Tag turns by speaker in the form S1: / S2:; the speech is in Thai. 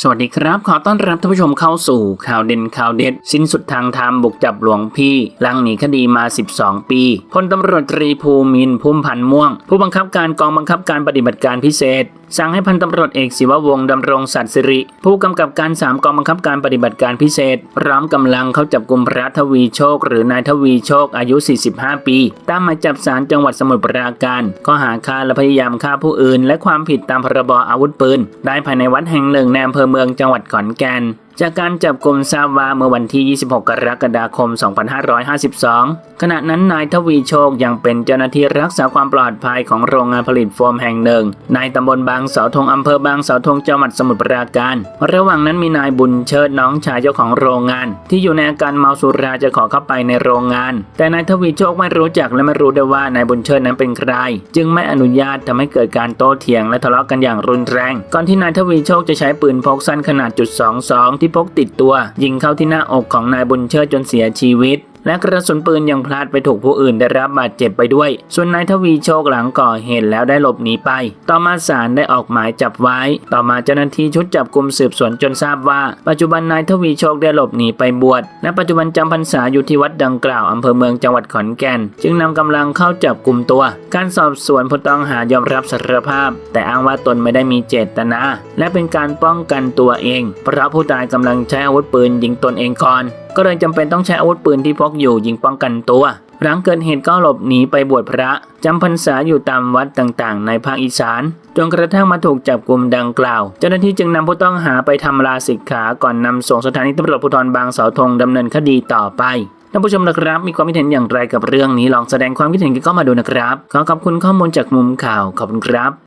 S1: สวัสดีครับ ขอต้อนรับท่านผู้ชมเข้าสู่ข่าวเด่นข่าวเด็ด สิ้นสุดทางธรรมบุกจับหลวงพี่ลังหนีคดีมา 12 ปีพลตำรวจตรีภูมินทร์พุ่มพันธ์ม่วง ผู้บังคับการกองบังคับการปฏิบัติการพิเศษสั่งให้พันตำรวจเอกศิววงศ์ดำรงสัตสิริ ผู้กำกับการสามกองบังคับการปฏิบัติการพิเศษพร้อมกำลังเข้าจับกลุ่มพระทวีโชค หรือนายทวีโชคอายุ 45 ปี ตามหมายจับศาลจังหวัดสมุทรปราการข้อหาฆ่าและพยายามฆ่าผู้อื่น และความผิดตามพรบอาวุธปืน ได้ภายในวัดแห่งหนึ่งในอำเภอเมืองจังหวัดขอนแก่น จากการจับกลุ่มทราบว่าเมื่อวันที่ 26 กรกฎาคม 2552 ขณะนั้นนายทวีโชคยังเป็นเจ้าหน้าที่รักษาความปลอดภัยของโรงงานผลิตโฟมแห่งหนึ่ง ในตำบลบางเสาธงอำเภอบางเสาธงจังหวัดสมุทรปราการ ระหว่างนั้นมีนายบุญเชิดน้องชายเจ้าของโรงงาน ที่อยู่ในอาการเมาสุราจะขอเข้าไปในโรงงาน แต่นายทวีโชคไม่รู้จักและไม่รู้ด้วยว่านายบุญเชิดนั้นเป็นใคร จึงไม่อนุญาตทำให้เกิดการโต้เถียงและทะเลาะกันอย่างรุนแรง ก่อนที่นายทวีโชคจะใช้ปืนพกสั้นขนาดจุด22ที่พกติดตัว ยิงเข้าที่หน้าอกของนายบุญเชิดจนเสียชีวิต และกระสุนปืนยังพลาดไปถูกผู้อื่นได้รับบาดเจ็บไปด้วย ส่วนนายทวีโชคหลังก่อเหตุแล้วได้หลบหนีไป ต่อมาศาลได้ออกหมายจับไว้ ต่อมาเจ้าหน้าที่ชุดจับกลุ่มสืบสวนจนทราบว่า ปัจจุบันนายทวีโชคได้หลบหนีไปบวชและปัจจุบันจำพรรษาอยู่ที่วัดดังกล่าวอำเภอเมืองจังหวัดขอนแก่น จึงนำกำลังเข้าจับกลุ่มตัว การสอบสวนผู้ต้องหายอมรับสารภาพ แต่อ้างว่าตนไม่ได้มีเจตนา และเป็นการป้องกันตัวเอง เพราะผู้ตายกำลังใช้อาวุธปืนยิงตนเองก่อน ก็เลยจำเป็นต้องใช้อาวุธปืนที่พกอยู่ยิงป้องกันตัว หลังเกิดเหตุก็หลบหนีไปบวชพระจำพรรษาอยู่ตามวัดต่างๆ ในภาคอีสานจนกระทั่งมาถูกจับกลุ่มดังกล่าว เจ้าหน้าที่จึงนำผู้ต้องหาไปทำลาสิกขาก่อนนำส่งสถานีตำรวจภูธรบางเสาธงดำเนินคดีต่อไปท่านผู้ชมนะครับมีความคิดเห็นอย่างไรกับเรื่องนี้ลองแสดงความคิดเห็นกันเข้ามาดูนะครับ ขอขอบคุณข้อมูลจากมุมข่าวขอบคุณครับ